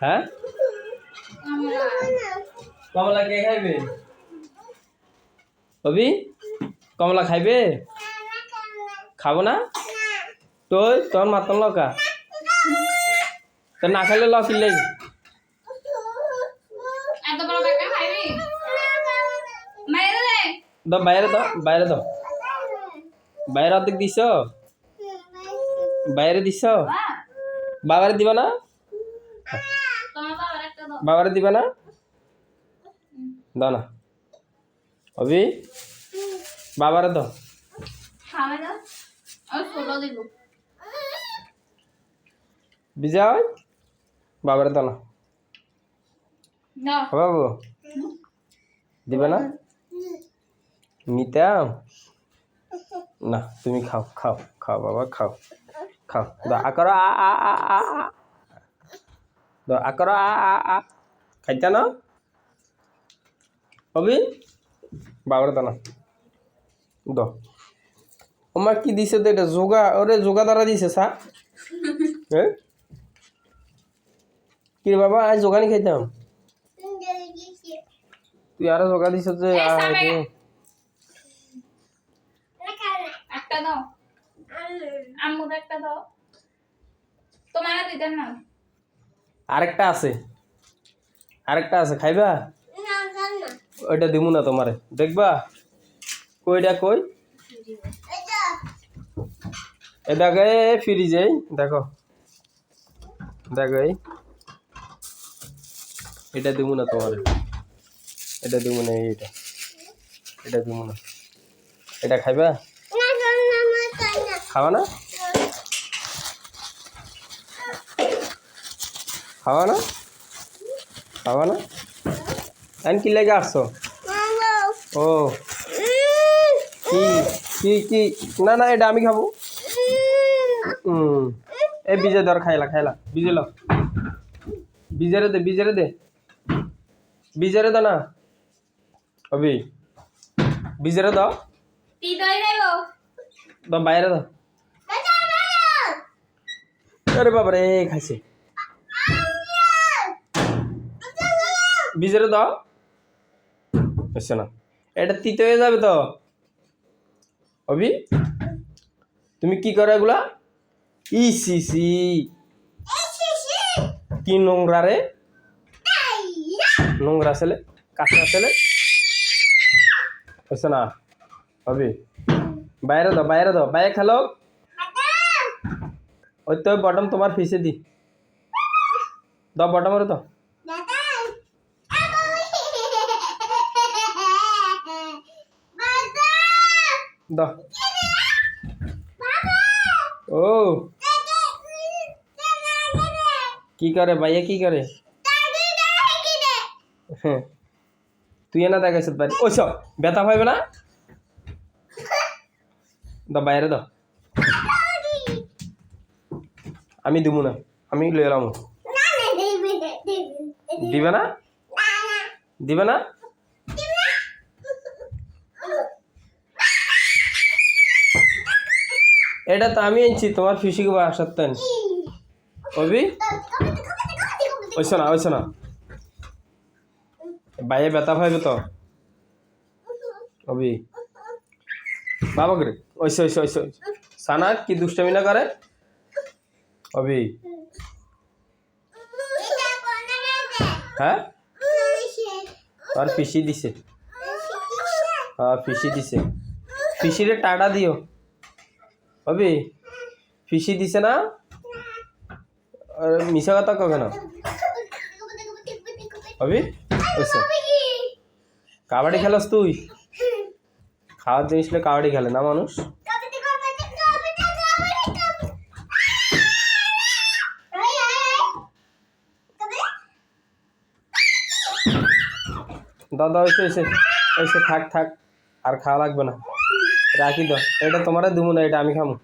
হ্যাঁ? কমলা কে খাইবে? অবি কমলা খাইবে? খাব না? তোর তোর মাতন লকা তো না খাইলে ল কিনলে দে। দ বাইরে দাও বাইরে দাও বাইরে অর্ধেক দিছ? বাইরে দিছ? বাবারে দিবা না? বাবার দিবা না? দাও না। অবি বাবারে দাও। বিজয় বাবারে দাও না। বাবু। দিবে না? নিতাম না তুমি খাও খাও খাও বাবা খাও খাও। আকর আ আ আ আ। দাও আকর আ আ আ খাইতা না? হবি বাবার দাও না দাও আমার কি দিছে তো এটা যোগা ওরে যোগা দ্বারা দিছে সা হ্যাঁ কি বাবা আজ যোগানি খাইতাম তুই আরও জোগা দিছ যে একটা দাও। আম্মুর একটা দাও। তোমার দিতেন না আরেকটা আছে। আরেকটা আছে খাইবা? ওইটা দিমু না তোমারে। দেখবা? কইটা কই? এ দেখো এ ফ্রিজে দেখো। দেখো এই। এটা দিমু না তোমারে। এটা দিমু না এইটা এটা। দিমু না। এটা খাইবা? খাওয়া না? খাওয়া না? খাওয়া না? এখন কি লেগে আসছো? ও। কি কি কি? না না এটা আমি খাব। হুম এই বিজে ধর খাইলা খাইলা। বিজে ল বিজেরে দে বিজেরে দে। বিজেরে দে না। অবি বিজেরে দাও। দাও বাইরে দাও। আরে বাবারে খাইছে। বিজেরে দাও। এসে না। এটা তিতে হয়ে যাবে তো? অবি তুমি কি করো এগুলা? ই সি সি। কি নোংরা রে? নোংরা ছেলে, কাঁচা ছেলে। এসে না। অবি বাইরে দাও বাইরে দাও, বাইরে খেলো। ওই তো বটম তোমার ফিসে দি। দাও বটমের তো। দাও। ও। কি করে ভাইয়া কি করে? হ্যাঁ। তুই না দেখাইছ বাড়ি ওই সব ব্যথা পাইবে না? দাও বাইরে দাও। আমি দিব না আমি লয়ে এলাম। দিবে না। দিবে না? এটা তো আমি আনছি, তোমার ফিসিকে বাসার তেন অবি ওইস না ওইস না। বাইরে ব্যথা পাইবে তো? অবি বাবা করে ওইসে ওইসে ওইসে সানা, কি দুষ্টামি না করে? অবি হ্যাঁ? আর পিসি দিছে। হ্যাঁ পিসি দিছে। পিসিরে টাটা দিও। অবি ফিসি দিছে না? মিশা কথা কবে না অবি ওইসে কাবাডি খেলাস তুই? খাওয়ার জিনিস কাবাডি খেলে না মানুষ? দাদা ওইসে ওইসে ওইসে থাক থাক, আর খাওয়া লাগবে না। রাখি দাও এটা তোমারে দেবো না এটা আমি খামো।